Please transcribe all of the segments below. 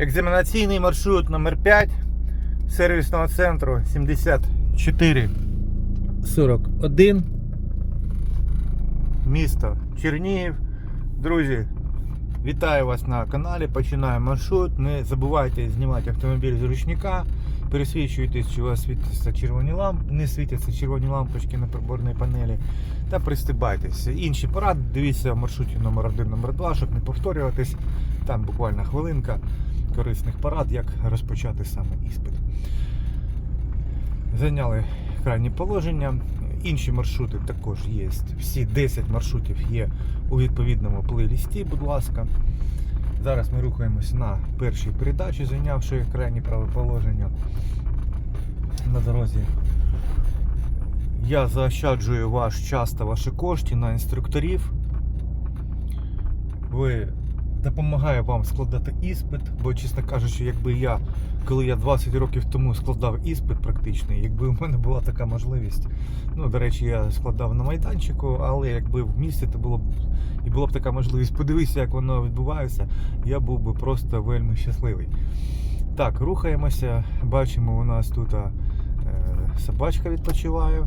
Екзаменаційний маршрут номер 5 сервісного центру 7441. Місто Чернігів. Друзі, вітаю вас на каналі. Починаємо маршрут. Не забувайте знімати автомобіль з ручника. Пересвідчуйтесь, чи у вас світяться червоні лампи, не світяться червоні лампочки на приборній панелі. Та пристибайтеся. Інші поради дивіться в маршруті номер 1 номер 2 щоб не повторюватись. Там буквально хвилинка корисних порад, як розпочати саме іспит. Зайняли крайні положення. Інші маршрути також є. Всі 10 маршрутів є у відповідному плейлісті, будь ласка. Зараз ми рухаємось на першій передачі, зайнявши крайні праве положення на дорозі. Я заощаджую ваш час та ваші кошти на інструкторів. Ви допомагаю вам складати іспит, бо, чесно кажучи, якби я, коли я 20 років тому складав іспит практичний, якби у мене була така можливість. Ну, до речі, я складав на майданчику, але якби в місті то було б і була б така можливість подивитися, як воно відбувається, я був би просто вельми щасливий. Так, рухаємося. Бачимо, у нас тут е, собачка відпочиває.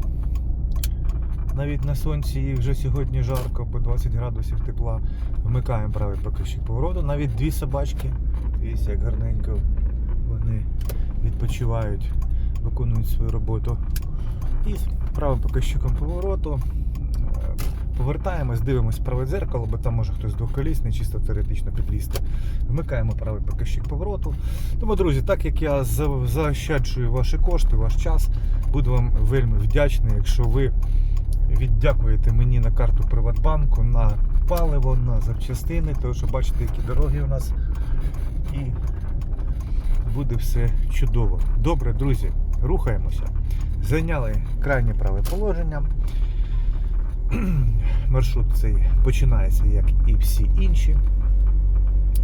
Навіть на сонці їй вже сьогодні жарко, бо 20 градусів тепла. Вмикаємо правий покажчик повороту. Навіть дві собачки. Дивіться, як гарненько вони відпочивають, виконують свою роботу. І правим покажчиком повороту е, повертаємось, дивимось праве дзеркало, бо там може хтось двохколісний, чисто теоретично підлізти. Вмикаємо правий покажчик повороту. Тому, друзі, так як я заощаджую ваші кошти, ваш час, буду вам вельми вдячний, якщо ви віддякуєте мені на карту Приватбанку, на паливо, на запчастини, тому що бачите, які дороги у нас. І буде все чудово. Добре, друзі, рухаємося. Зайняли крайнє праве положення. Маршрут цей починається, як і всі інші,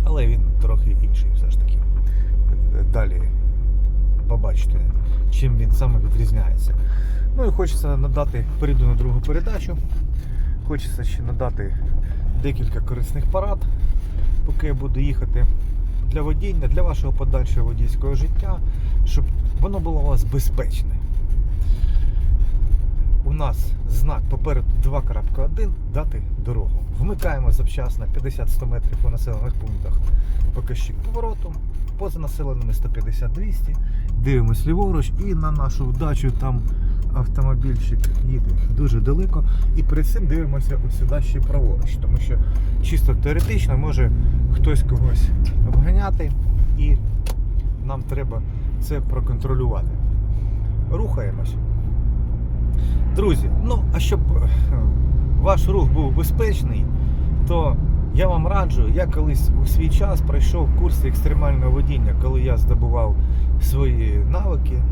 але він трохи інший все ж таки. Далі побачите, чим він саме відрізняється. Ну і хочеться надати, перейду на другу передачу. Хочеться ще надати декілька корисних порад, поки я буду їхати для водіння, для вашого подальшого водійського життя, щоб воно було у вас безпечне. У нас знак попереду 2.1 дати дорогу. Вмикаємо завчасно 50-100 метрів у населених пунктах покажчик повороту, поза населеними 150-200. Дивимось ліворуч і на нашу вдачу там автомобільчик їде дуже далеко. І перед цим дивимося ось сюди ще праворуч, тому що чисто теоретично може хтось когось обганяти і нам треба це проконтролювати. Рухаємось. Друзі, ну а щоб е, ваш рух був безпечний, то я вам раджу, я колись у свій час пройшов курси екстремального водіння, коли я здобував свої навики.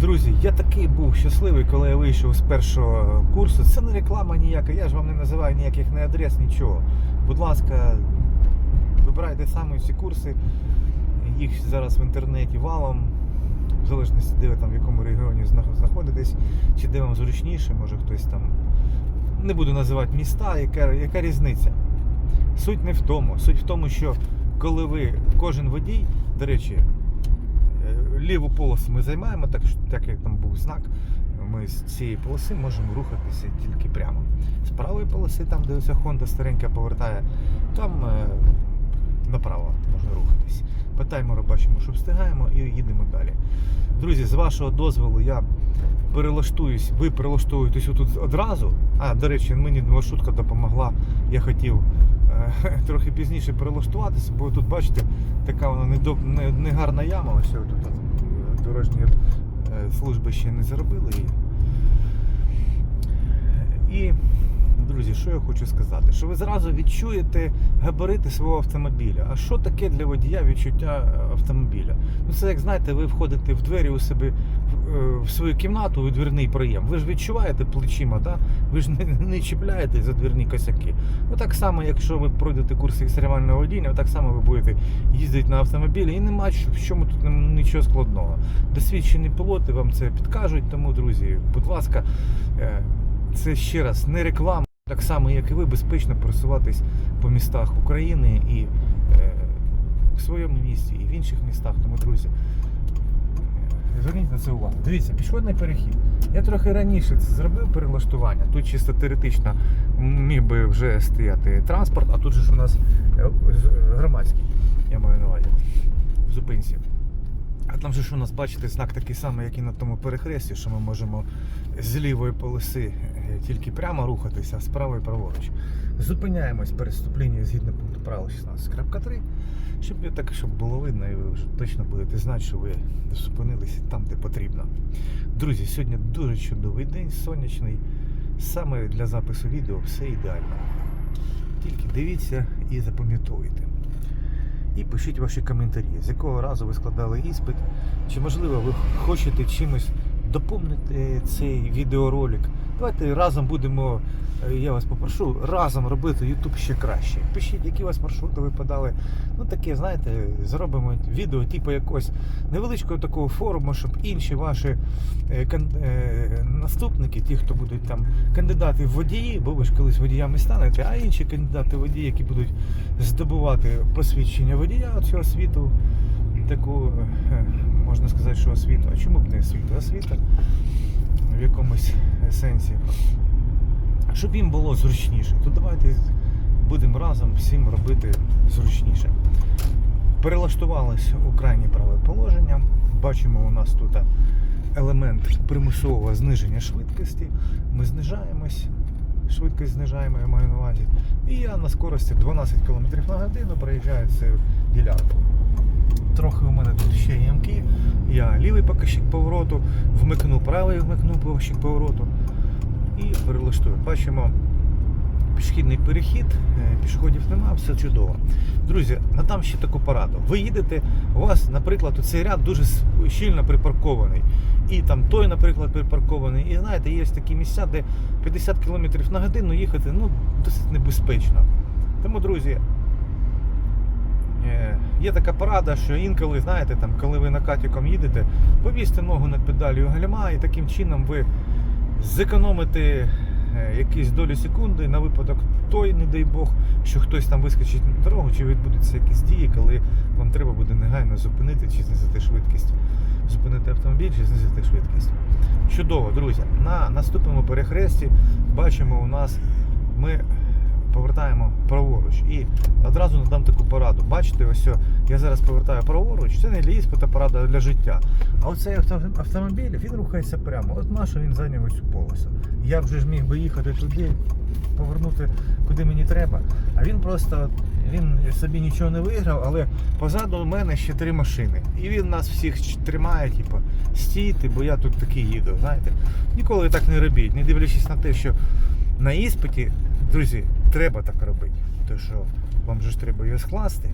Друзі, я такий був щасливий, коли я вийшов з першого курсу. Це не реклама ніяка, я ж вам не називаю ніяких не адрес, нічого. Будь ласка, вибирайте саме ці курси. Їх зараз в інтернеті валом. В залежності, де ви там в якому регіоні знаходитесь, чи де вам зручніше, може хтось там. Не буду називати міста, яка, яка різниця. Суть не в тому. Суть в тому, що коли ви, кожен водій, до речі, ліву полосу ми займаємо, так, так як там був знак, ми з цієї полоси можемо рухатися тільки прямо. З правої полоси, там, де ось Honda старенька повертає, там е, направо можна рухатись. Таймеру бачимо, що встигаємо і їдемо далі. Друзі, з вашого дозволу я перелаштуюсь, ви перелаштовуєтесь отут одразу. А, до речі, мені маршрутка допомогла. Я хотів е, трохи пізніше перелаштуватися, бо тут, бачите, така вона недо- не, не гарна яма. Ось тут дорожні е, служби ще не зробили її. І, друзі, що я хочу сказати? Що ви зразу відчуєте габарити свого автомобіля. А що таке для водія відчуття е, автомобіля? Ну це як знаєте, ви входите в двері у себе в, е, свою кімнату, у двірний проєм. Ви ж відчуваєте плечима, да? ви ж не, не чіпляєте за двірні косяки. Ну так само, якщо ви пройдете курс екстремального водіння, так само ви будете їздити на автомобілі і нема в чому тут нічого складного. Досвідчені пілоти вам це підкажуть, тому, друзі, будь ласка, е, це ще раз не реклама. Так само, як і ви, безпечно пересуватись по містах України і е, в своєму місті і в інших містах. Тому, друзі, зверніть на це увагу. Дивіться, пішохідний перехід. Я трохи раніше це зробив перелаштування. Тут чисто теоретично міг би вже стояти транспорт, а тут же ж у нас е, громадський, я маю на увазі, в зупинці. А там же ж у нас, бачите, знак такий самий, як і на тому перехресті, що ми можемо з лівої полоси е, тільки прямо рухатися, а з правої праворуч. Зупиняємось перед вступлінням згідно пункту правил 16.3, щоб так, щоб було видно, і ви вже точно будете знати, що ви зупинилися там, де потрібно. Друзі, сьогодні дуже чудовий день, сонячний. Саме для запису відео все ідеально. Тільки дивіться і запам'ятовуйте. І пишіть ваші коментарі, з якого разу ви складали іспит, чи можливо ви хочете чимось доповнити цей відеоролик. Давайте разом будемо, е, я вас попрошу, разом робити YouTube ще краще. Пишіть, які у вас маршрути випадали. Ну таке, знаєте, зробимо відео, типу якогось невеличкого такого форуму, щоб інші ваші е, е, наступники, ті, хто будуть там кандидати в водії, бо ви ж колись водіями станете, а інші кандидати в водії, які будуть здобувати посвідчення водія цього світу, таку, можна сказати, що освіту. А чому б не освіту? Освіта в якомусь сенсі. Щоб їм було зручніше, то давайте будемо разом всім робити зручніше. Перелаштувались у крайнє праве положення. Бачимо, у нас тут елемент примусового зниження швидкості. Ми знижаємось, швидкість знижаємо, я маю на увазі. І я на скорості 12 км на годину проїжджаю цю ділянку. Трохи у мене тут ще ямки. Я лівий показчик повороту, вмикну правий, вмикну показчик повороту і перелаштую. Бачимо пішохідний перехід, е, пішоходів нема, все чудово. Друзі, надам ще таку пораду. Ви їдете, у вас, наприклад, цей ряд дуже щільно припаркований. І там той, наприклад, припаркований. І знаєте, є такі місця, де 50 км на годину їхати ну, досить небезпечно. Тому, друзі, є така порада, що інколи, знаєте, там, коли ви накатіком їдете, повісьте ногу над педалю гальма, і таким чином ви зекономите е, якісь долі секунди на випадок той, не дай Бог, що хтось там вискочить на дорогу, чи відбудуться якісь дії, коли вам треба буде негайно зупинити чи знизити швидкість. Зупинити автомобіль чи знизити швидкість. Чудово, друзі. На наступному перехресті бачимо у нас ми повертаємо праворуч. І одразу надам таку пораду. Бачите, ось я зараз повертаю праворуч, це не для іспита порада, для життя. А оцей автомобіль він рухається прямо. От нащо він зайняв ось цю полосу. Я вже ж міг би їхати туди, повернути куди мені треба. А він просто він собі нічого не виграв, але позаду мене ще три машини. І він нас всіх тримає, типу, стійте, бо я тут такий їду. Знаєте, ніколи так не робіть, не дивлячись на те, що на іспиті, друзі, треба так робити. Тому що вам же ж треба його скласти.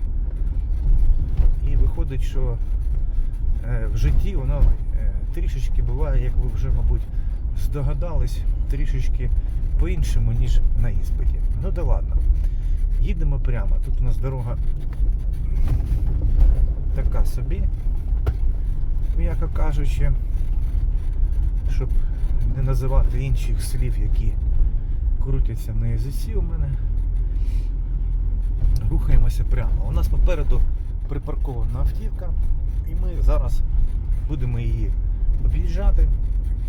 І виходить, що е, в житті воно е, трішечки буває, як ви вже, мабуть, здогадались, трішечки по-іншому, ніж на іспиті. Ну да ладно. Їдемо прямо. Тут у нас дорога така собі, м'яко кажучи, щоб не називати інших слів, які крутяться на язиці у мене. Рухаємося прямо. У нас попереду припаркована автівка, і ми зараз будемо її об'їжджати,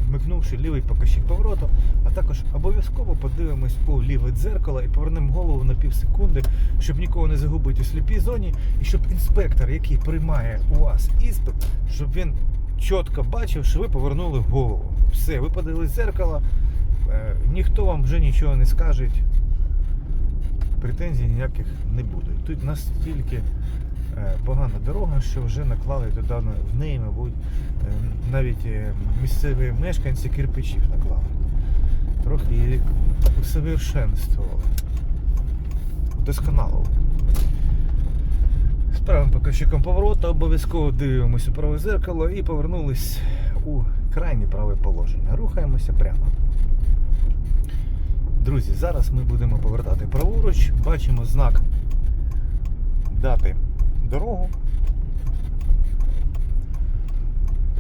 вмикнувши лівий покажчик повороту, а також обов'язково подивимось у ліве дзеркало і повернемо голову на пів секунди, щоб нікого не загубити у сліпій зоні, і щоб інспектор, який приймає у вас іспит, щоб він чітко бачив, що ви повернули голову. Все, ви подивились дзеркало, ніхто вам вже нічого не скаже. Претензій ніяких не буде. Тут настільки е, погана дорога, що вже наклали туди в неї, мабуть, е, навіть е, місцеві мешканці кирпичів наклали. Трохи її усовершенствували. Вдосконалили. З правим показчиком повороту обов'язково дивимося праве зеркало і повернулись у крайнє праве положення. Рухаємося прямо. Друзі, зараз ми будемо повертати праворуч. Бачимо знак дати дорогу.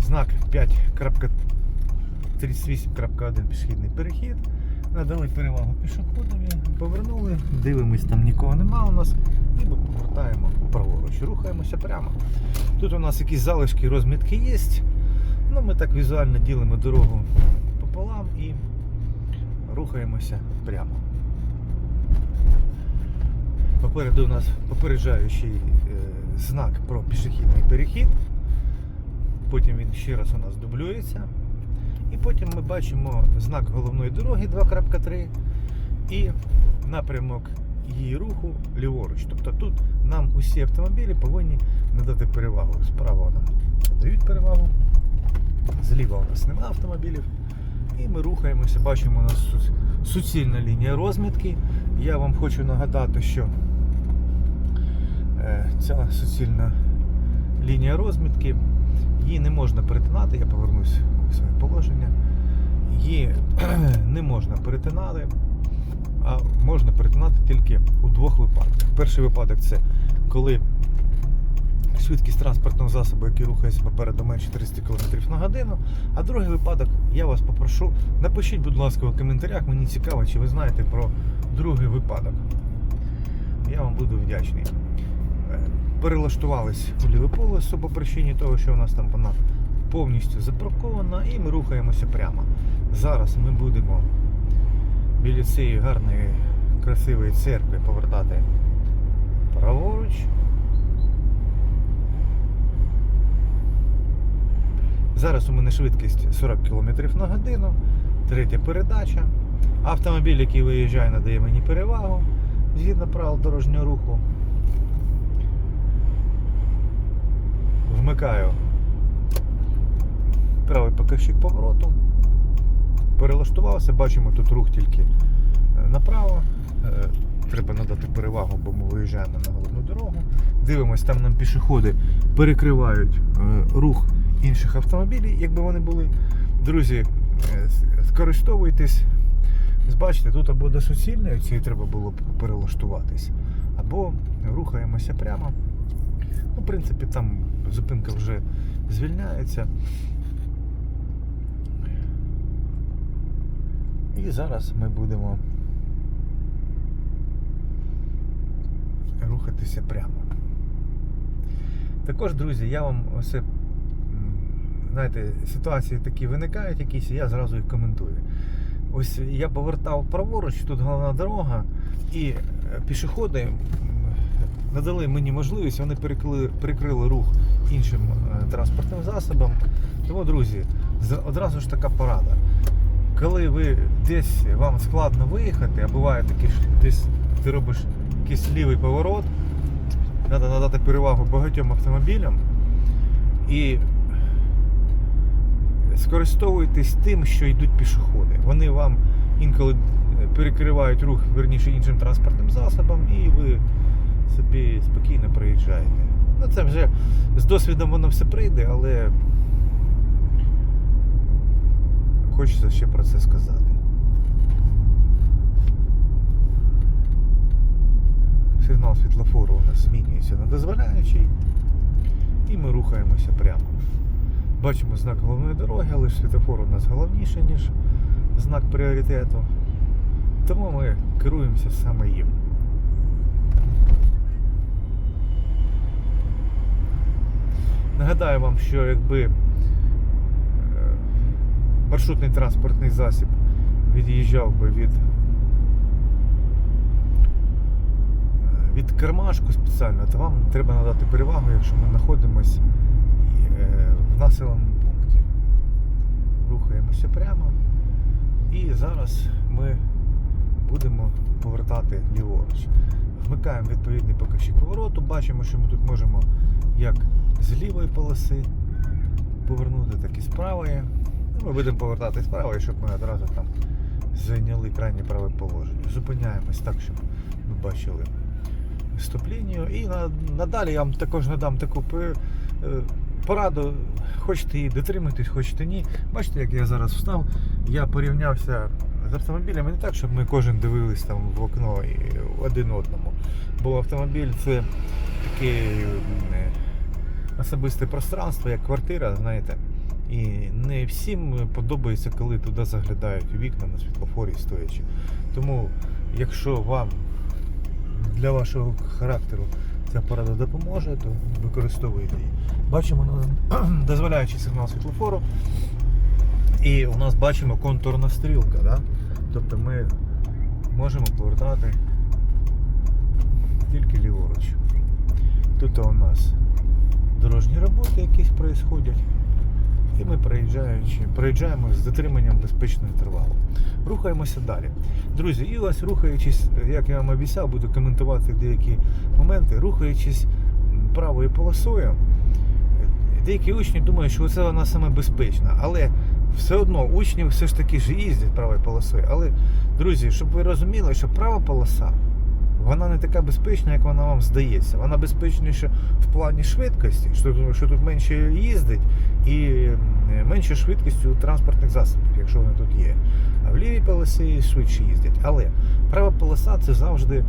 Знак 5.38.1 пішохідний перехід. Надали перевагу пішоходові, повернули, дивимось, там нікого нема у нас і ми повертаємо праворуч. Рухаємося прямо. Тут у нас якісь залишки розмітки є. Ну, ми так візуально ділимо дорогу пополам і рухаємося прямо. Попереду у нас попереджаючий е, знак про пішохідний перехід. Потім він ще раз у нас дублюється. І потім ми бачимо знак головної дороги 2.3 і напрямок її руху ліворуч. Тобто тут нам усі автомобілі повинні надати перевагу. Справа нам дають перевагу, зліва у нас немає автомобілів. І ми рухаємося, бачимо у нас су- суцільна лінія розмітки. Я вам хочу нагадати, що е, ця суцільна лінія розмітки, її не можна перетинати, я повернусь у своє положення. Її не можна перетинати, а можна перетинати тільки у двох випадках. Перший випадок це коли швидкість транспортного засобу, який рухається попереду менше 30 км на годину. А другий випадок, я вас попрошу, напишіть, будь ласка, у коментарях, мені цікаво, чи ви знаєте про другий випадок. Я вам буду вдячний. Е, Перелаштувались у ліве полосо по причині того, що у нас там вона повністю запаркована, і ми рухаємося прямо. Зараз ми будемо біля цієї гарної, красивої церкви повертати праворуч. Зараз у мене швидкість 40 км на годину, третя передача. Автомобіль, який виїжджає, надає мені перевагу згідно правил дорожнього руху. Вмикаю правий показчик повороту. Перелаштувався, бачимо тут рух тільки е, направо. Е, Треба надати перевагу, бо ми виїжджаємо на головну дорогу. Дивимось, там нам пішоходи перекривають е, рух інших автомобілів, якби вони були. Друзі, е, скористовуйтесь. Бачите, тут або до суцільної цієї треба було перелаштуватись, або рухаємося прямо. Ну, в принципі, там зупинка вже звільняється. І зараз ми будемо рухатися прямо. Також, друзі, я вам м, знаєте, ситуації такі виникають якісь, і я зразу їх коментую. Ось я повертав праворуч, тут головна дорога, і е, пішоходи надали мені можливість, вони перекрили, перекрили рух іншим е, транспортним засобам. Тому, друзі, одразу ж така порада. Коли ви десь вам складно виїхати, а буває таке, що десь ти робиш якийсь лівий поворот, треба надати перевагу багатьом автомобілям і скористовуйтесь тим, що йдуть пішоходи. Вони вам інколи перекривають рух, верніше іншим транспортним засобом, і ви собі спокійно проїжджаєте. Ну це вже з досвідом воно все прийде, але хочеться ще про це сказати. Сигнал світлофору у нас змінюється на дозволяючий, і ми рухаємося прямо. Бачимо знак головної дороги, але ж світлофор у нас головніше, ніж знак пріоритету. Тому ми керуємося саме їм. Нагадаю вам, що якби е, маршрутний транспортний засіб від'їжджав би від, е, від кармашку спеціально, то вам треба надати перевагу, якщо ми знаходимося в населеному пункті. Рухаємося прямо. І зараз ми будемо повертати ліворуч. Вмикаємо відповідний показчик повороту, бачимо, що ми тут можемо як з лівої полоси повернути, так і з правої. Ну, Ми будемо повертати з правої, щоб ми одразу там зайняли крайнє праве положення. Зупиняємось так, щоб ми бачили стоп-лінію. І надалі я вам також надам таку е, пораду. Хочете її дотриматись, хочете ні. Бачите, як я зараз встав, я порівнявся з автомобілями не так, щоб ми кожен дивились там в окно і один одному. Бо автомобіль це таке е, особисте пространство, як квартира, знаєте. І не всім подобається, коли туди заглядають вікна на світлофорі стоячи. Тому, якщо вам для вашого характеру ця порада допоможе, то використовуйте її. Бачимо дозволяючий сигнал світлофору. І у нас бачимо контурна стрілка. Да? Тобто ми можемо повертати тільки ліворуч. Тут у нас дорожні роботи якісь проїсходять. І ми проїжджаючи, проїжджаємо з дотриманням безпечного інтервалу. Рухаємося далі. Друзі, і ось рухаючись, як я вам обіцяв, буду коментувати деякі моменти, рухаючись правою полосою, деякі учні думають, що це вона саме безпечна, але все одно учні все ж таки ж їздять правою полосою. Але, друзі, щоб ви розуміли, що права полоса вона не така безпечна, як вона вам здається. Вона безпечніша в плані швидкості, що, тут менше їздить і менше швидкістю транспортних засобів, якщо вони тут є. А в лівій полосі швидше їздять. Але права полоса це завжди, е,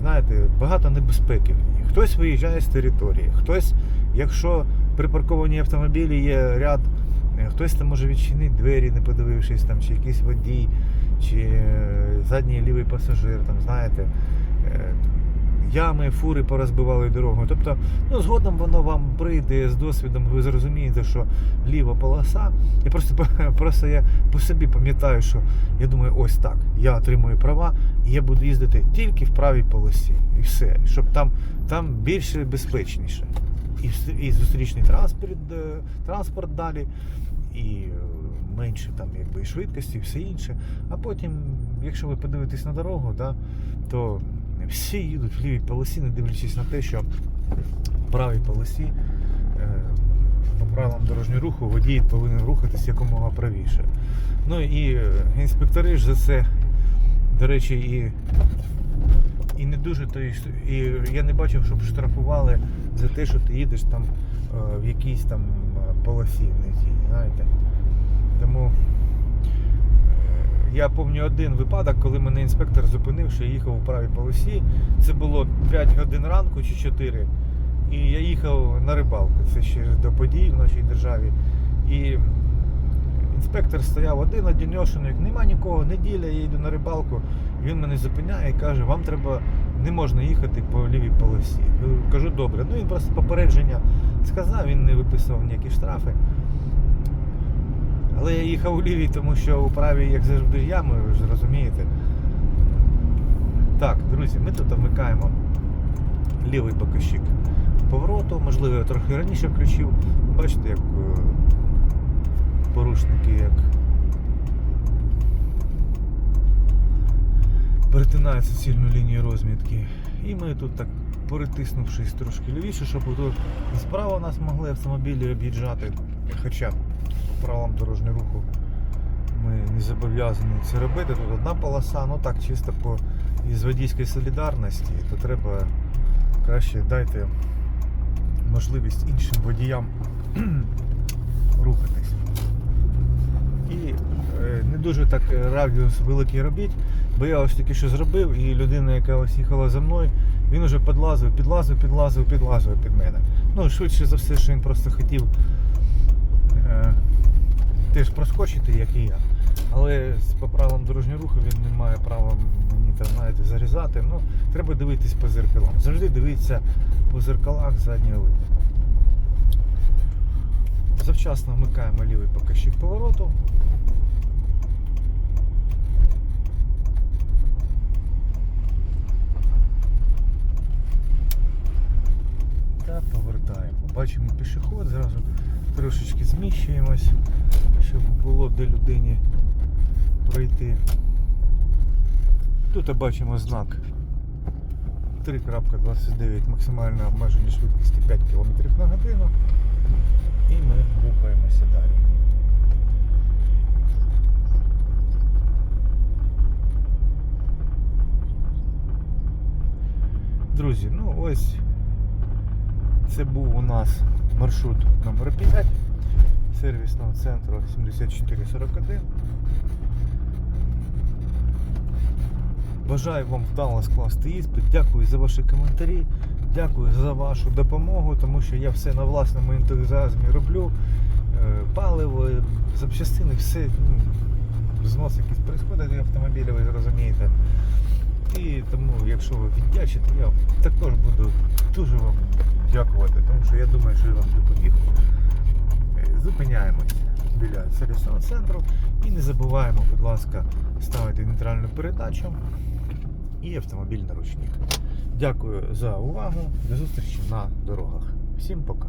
знаєте, багато небезпеки в ній. Хтось виїжджає з території, хтось, якщо припарковані автомобілі є ряд, е, хтось там може відчинити двері, не подивившись, там, чи якийсь водій, чи е, задній лівий пасажир, там, знаєте, е, ями, фури порозбивали дорогу. Тобто, ну, згодом воно вам прийде з досвідом, ви зрозумієте, що ліва полоса. Я просто, просто я по собі пам'ятаю, що я думаю, ось так, я отримую права, і я буду їздити тільки в правій полосі. І все. Щоб там, там більше безпечніше. І, і зустрічний транспорт, е, транспорт далі, і менше там якби швидкості, і все інше. А потім, якщо ви подивитесь на дорогу, да, то всі їдуть в лівій полосі, не дивлячись на те, що в правій полосі е, по правилам дорожнього руху водій повинен рухатись якомога правіше. Ну і е, інспектори ж за це, до речі, і, і не дуже то і, і я не бачив, щоб штрафували за те, що ти їдеш там е, в якійсь там полосі тій, знаєте. Тому е, я пам'ятаю один випадок, коли мене інспектор зупинив, що я їхав у правій полосі. Це було 5 годин ранку чи 4. І я їхав на рибалку. Це ще до подій в нашій державі. І інспектор стояв один одіньошений, нема нікого, неділя, я йду на рибалку. Він мене зупиняє і каже, вам треба не можна їхати по лівій полосі. Кажу, добре. Ну він просто попередження сказав, він не виписував ніякі штрафи. Але я їхав у лівій, тому що у правій, як завжди, ями, ви ж розумієте. Так, друзі, ми тут вмикаємо лівий покажчик повороту. Можливо, я трохи раніше включив. Бачите, як е, порушники як перетинають суцільну лінію розмітки. І ми тут так перетиснувшись трошки лівіше, щоб тут справа нас могли автомобілі об'їжджати. Хоча по правилам дорожнього руху ми не зобов'язані це робити. Тут одна полоса, ну так, чисто по із водійської солідарності, то треба краще дайте можливість іншим водіям рухатись. І е, не дуже так радіус великий робіть, бо я ось тільки що зробив, і людина, яка ось їхала за мною, він уже підлазив, підлазив, підлазив, підлазив під мене. Ну, швидше за все, що він просто хотів е, теж проскочити, як і я. Але по правилам дорожнього руху він не має права мені там, знаєте, зарізати. Ну, треба дивитись по зеркалам. Завжди дивіться по зеркалах заднього виду. Завчасно вмикаємо лівий покажчик повороту. Та повертаємо. Бачимо пішоход, зразу трошечки зміщуємось, щоб було де людині пройти. Тут бачимо знак 3.29 максимальне обмеження швидкості 5 км на годину. І ми рухаємося далі. Друзі, ну ось це був у нас маршрут номер 5 сервісного центру 7441. Бажаю вам вдало скласти іспит. Дякую за ваші коментарі. Дякую за вашу допомогу, тому що я все на власному ентузіазмі роблю. Е, Паливо, запчастини, все. Ну, знос якийсь происходить в автомобілі, ви розумієте. І тому, якщо ви віддячите, я також буду дуже вам дякувати, тому що я думаю, що я вам допоміг. Зупиняємось біля сервісного центру і не забуваємо, будь ласка, ставити нейтральну передачу і автомобіль на ручник. Дякую за увагу. До зустрічі на дорогах. Всім пока.